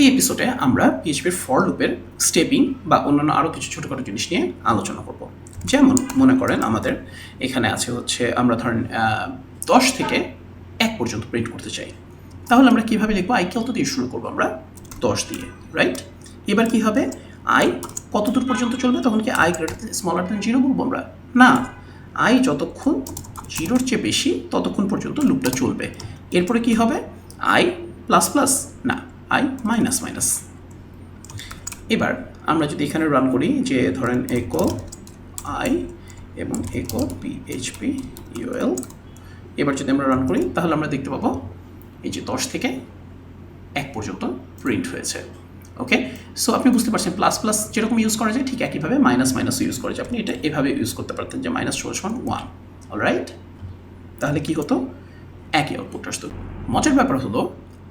এই এপিসোডে আমরা পিএইচপির ফর লুপের স্টেপিং বা অন্যান্য আরও কিছু ছোটোখাটো জিনিস নিয়ে আলোচনা করব। যেমন মনে করেন আমাদের এখানে আছে হচ্ছে আমরা ধরেন দশ থেকে এক পর্যন্ত প্রিন্ট করতে চাই। তাহলে আমরা কীভাবে লিখব? আই কত দিয়ে শুরু করব আমরা? দশ দিয়ে রাইট এবার কি হবে? আই কত দূর পর্যন্ত চলবে? তখন কি I greater smaller than zero বলব আমরা? না আই যতক্ষণ জিরোর চেয়ে বেশি ততক্ষণ পর্যন্ত লুপটা চলবে। এরপরে কি হবে? আই প্লাস প্লাস না আই মাইনাস মাইনাস এবার আমরা যদি এখানে রান করি যে ধরেন একো আই এবং একো পিএইচপি ইউএল এবার যদি আমরা রান করি, তাহলে আমরা দেখতে পাবো এই যে দশ থেকে এক পর্যন্ত প্রিন্ট হয়েছে। ওকে সো আপনি বুঝতে পারছেন প্লাস প্লাস যেরকম ইউজ করা যায়, ঠিক একইভাবে মাইনাস মাইনাস ইউজ করা যায়। আপনি এটা এভাবে ইউজ করতে পারতেন যে মাইনাস সমান ওয়ান অলরাইট তাহলে কি হতো? একই আউটপুট আসতো। মজার ব্যাপার হলো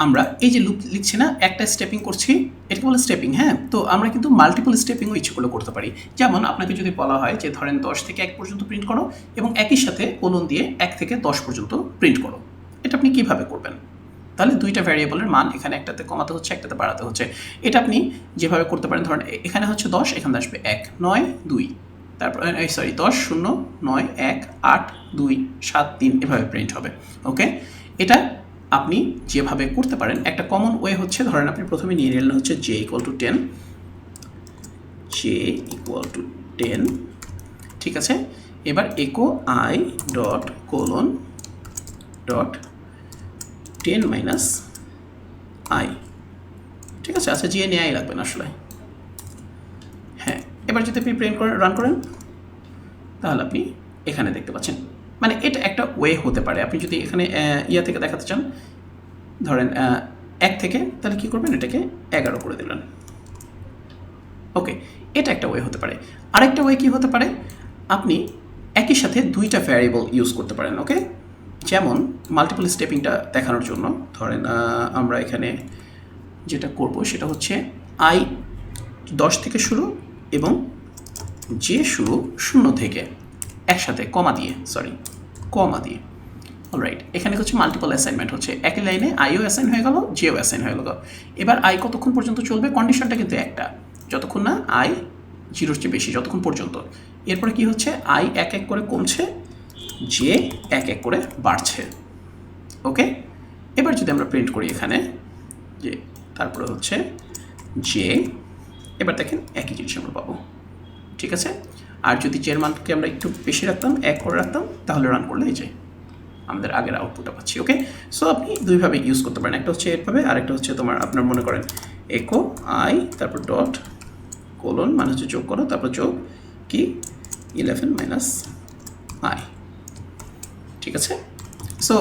আমরা এই যে লুপ লিখছি না, একটা স্টেপিং করছি, এটাকে বলে স্টেপিং হ্যাঁ? তো আমরা কিন্তু মাল্টিপল স্টেপিংও ইচ্ছে করলে করতে পারি। যেমন আপনাকে যদি বলা হয় যে ধরেন দশ থেকে এক পর্যন্ত প্রিন্ট করো এবং একই সাথে কোলন দিয়ে এক থেকে দশ পর্যন্ত প্রিন্ট করো। এটা আপনি কীভাবে করবেন? তাহলে দুইটা ভ্যারিয়েবলের মান এখানে একটাতে কমাতে হচ্ছে, একটাতে বাড়াতে হচ্ছে। এটা আপনি যেভাবে করতে পারেন, ধরেন এখানে হচ্ছে দশ, এখানে আসবে এক, নয়, দুই। তারপর সরি দশ, শূন্য, নয়, এক, আট, দুই, সাত, তিন, এভাবে প্রিন্ট হবে ওকে এটা আপনি যেভাবে করতে পারেন, একটা কমন ওয়ে হচ্ছে, ধরেন আপনি প্রথমে নিয়ে নিলেন হচ্ছে J equal to ten J equal to ten ঠিক আছে? এবার echo I dot colon dot ten minus I ঠিক আছে? আচ্ছা জিএ নিয়ে আই লাগবে আসলে। হ্যাঁ এবার যদি আপনি প্রিন্ট করেন রান করেন, তাহলে আপনি এখানে দেখতে পাচ্ছেন। মানে এটা একটা ওয়ে হতে পারে। আপনি যদি এখানে ইয়া থেকে দেখাতে চান, ধরেন এক থেকে, তাহলে কী করবেন? এটাকে এগারো করে দিলেন। ওকে এটা একটা ওয়ে হতে পারে। আরেকটা ওয়ে কী হতে পারে? আপনি একই সাথে দুইটা ভ্যারিয়েবল ইউজ করতে পারেন ওকে যেমন মাল্টিপল স্টেপিংটা দেখানোর জন্য, ধরেন আমরা এখানে যেটা করব সেটা হচ্ছে আই দশ থেকে শুরু এবং যে শুরু শূন্য থেকে। একসাথে, কমা দিয়ে সরি কমা দিয়ে। অলরাইট এখানে হচ্ছে মাল্টিপল অ্যাসাইনমেন্ট হচ্ছে। একই লাইনে আইও অ্যাসাইন হয়ে গেল জেও অ্যাসাইন হয়ে গেল। এবার আই কতক্ষণ পর্যন্ত চলবে? কন্ডিশনটা কিন্তু একটা। যতক্ষণ না আই জিরোর চেয়ে বেশি, যতক্ষণ পর্যন্ত। এরপরে কি হচ্ছে? আই এক এক করে কমছে জে এক এক করে বাড়ছে। ওকে এবার যদি আমরা প্রিন্ট করি এখানে, যে তারপরে হচ্ছে জে এবার দেখেন একই জিনিস আমরা পাবো। ঠিক আছে? আর যদি জের মানকে আমরা একটু বেশি রাখতাম, এক করে রাখতাম, তাহলে রান করলে এই যে আমাদের আগের আউটপুটটা পাচ্ছি ওকে সো আপনি দুইভাবে ইউজ করতে পারেন, একটা হচ্ছে এরভাবে আর একটা হচ্ছে তোমার আপনার মনে করেন একো আই তারপর ডট কোলন মানে হচ্ছে যোগ করো, তারপর যোগ কি? ইলেভেন মাইনাস আই ঠিক আছে? সো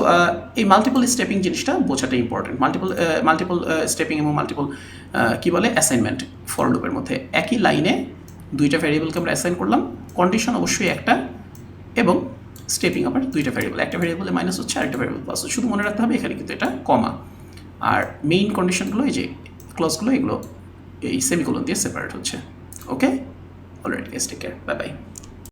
এই মাল্টিপল স্টেপিং জিনিসটা বোঝাটা ইম্পর্টেন্ট মাল্টিপল মাল্টিপল স্টেপিং এবং মাল্টিপল কী বলে? অ্যাসাইনমেন্ট ফর লুপের মধ্যে। একই লাইনে দুইটা ভ্যারিয়েবলকে আমরা অ্যাসাইন করলাম। কন্ডিশন অবশ্যই একটা এবং স্টেপিং আবার দুইটা ভ্যারিয়েবল একটা ভ্যারিয়েবলে মাইনাস হচ্ছে আরেকটা ভ্যারিয়েবল প্লাস হচ্ছে শুধু মনে রাখতে হবে এখানে কিন্তু এটা কমা আর মেইন কন্ডিশনগুলো এই যে ক্লসগুলো এগুলো এই সেমিকোলন দিয়ে সেপারেট হচ্ছে। Okay already take care bye bye